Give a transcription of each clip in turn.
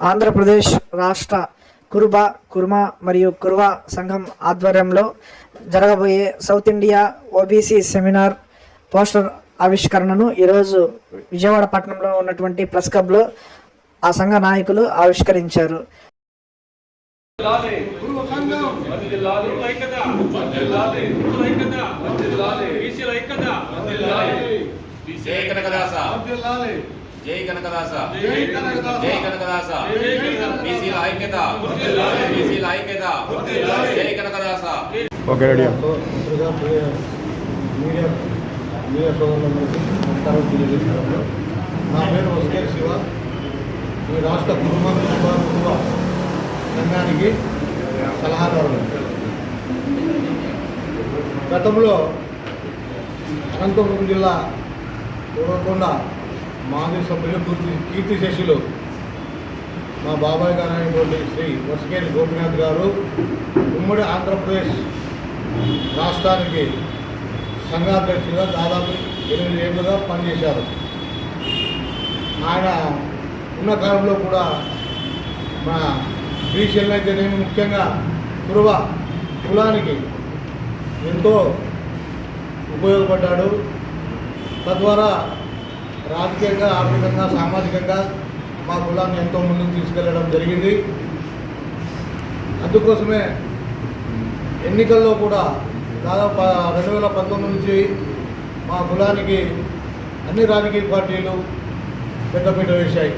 ఆంధ్రప్రదేశ్ రాష్ట్ర కురుబ కుర్మ మరియు కుర్వ సంఘం ఆధ్వర్యంలో జరగబోయే south India OBC seminar poster ఆవిష్కరణను ఈరోజు విజయవాడ పట్టణంలో ఉన్నటువంటి ప్రెస్ క్లబ్లో ఆ సంఘ నాయకులు ఆవిష్కరించారు. గురువు సంఘం వర్ధిల్లాలి. ఐక్యత. వర్ధిల్లాలి. ఐక్యత. వర్ధిల్లాలి. బీసీల ఐక్యత. వర్ధిల్లాలి. జై కనకదాస వర్ధిల్లాలి. జై కనకదాస జై కనకదాస. జై కనకదాస జై కనకదాస. బీసీల ఐక్యత వర్ధిల్లాలి. బీసీల ఐక్యత వర్ధిల్లాలి. జై కనకదాస ఓకే రెడీ ముందుగా మీడియా మీడియా మీడియా సోదరులందరికీ నమస్కారం తెలియజేస్తున్నాను నా పేరు వస్కేర్ శివ ఈ రాష్ట్ర కుటుంబ కుటుంబ సంఘానికి సలహాదారులు గతంలో అనంతపురం జిల్లా పూర్వకొండ మాజీ సభ్యులు కీర్తి కీర్తి శశులు మా బాబాయ్ గారు శ్రీ వసకేరి గోపినాథ్ గారు ఉమ్మడి ఆంధ్రప్రదేశ్ రాష్ట్రానికి సంఘాధ్యక్షులుగా దాదాపు ఎనిమిది ఏళ్ళుగా పనిచేశారు. ఆయన ఉన్న కాలంలో కూడా మన బీసీఎల్ అయితేనేమి ముఖ్యంగా కురువ కులానికి ఎంతో ఉపయోగపడ్డాడు. తద్వారా రాజకీయంగా ఆర్థికంగా సామాజికంగా మా కులాన్ని ఎంతో ముందుకు తీసుకెళ్ళడం జరిగింది. అందుకోసమే ఎన్నికల్లో కూడా దాదాపు రెండు వేల పంతొమ్మిది నుంచి మా కులానికి అన్ని రాజకీయ పార్టీలు పెద్దపీట వేశాయి.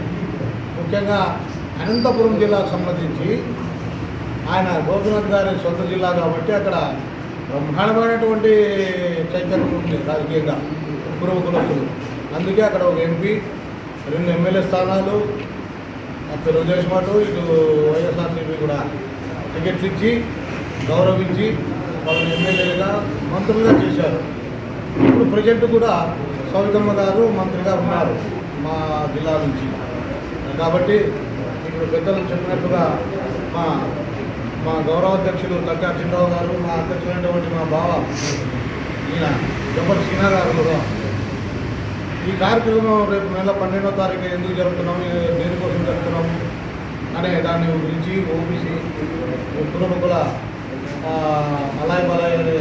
ముఖ్యంగా అనంతపురం జిల్లాకు సంబంధించి ఆయన గోపినాథ్ గారి సొంత జిల్లా కాబట్టి అక్కడ బ్రహ్మాండమైనటువంటి చైతన్యం ఉంది రాజకీయంగా కురువ కులస్తులు. అందుకే అక్కడ ఒక ఎంపీ రెండు ఎమ్మెల్యే స్థానాలు ఆ తెలుగుదేశం పాటు ఇటు వైఎస్ఆర్సీపీ కూడా టికెట్లు ఇచ్చి గౌరవించి వాళ్ళని ఎమ్మెల్యేలుగా మంత్రులుగా చేశారు. ఇప్పుడు ప్రజెంట్ కూడా సౌవికమ్మ గారు మంత్రిగా ఉన్నారు మా జిల్లా నుంచి. కాబట్టి ఇప్పుడు పెద్దలు చెప్పినట్టుగా మా మా గౌరవాధ్యక్షులు తగ్గ చిన్నరావు గారు మా అధ్యక్షులైనటువంటి మా బావ ఈయన జబర్ సీనా గారు కూడా ఈ కార్యక్రమం రేపు నెల పన్నెండో తారీఖు ఎందుకు జరుగుతున్నాం? ఏ- దేనికోసం జరుగుతున్నాం? అనే దాని గురించి ఓబీసీ కులనుకుల మలాయి మలాయి అనే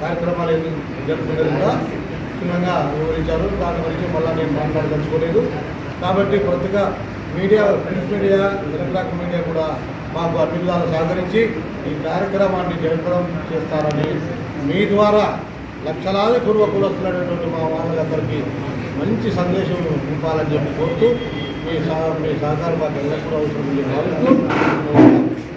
కార్యక్రమాలు ఎందుకు జరుగుతున్నది కూడా క్షుణ్ణంగా వివరించారు. దాని గురించి మళ్ళీ నేను మాట్లాడదలుచుకోలేదు. కాబట్టి కొత్తగా media print media electronic media కూడా మాకు అన్ని విధాలు సహకరించి ఈ కార్యక్రమాన్ని జరపడం చేస్తారని మీ ద్వారా లక్షలాది పూర్వ కులస్తులైనటువంటి మా వాళ్ళందరికీ మంచి సందేశం నింపాలని చెప్పి కోరుతూ మీ సహ మీ సహకారం మాకు ఎల్లప్పుడూ అవసరం ఉంది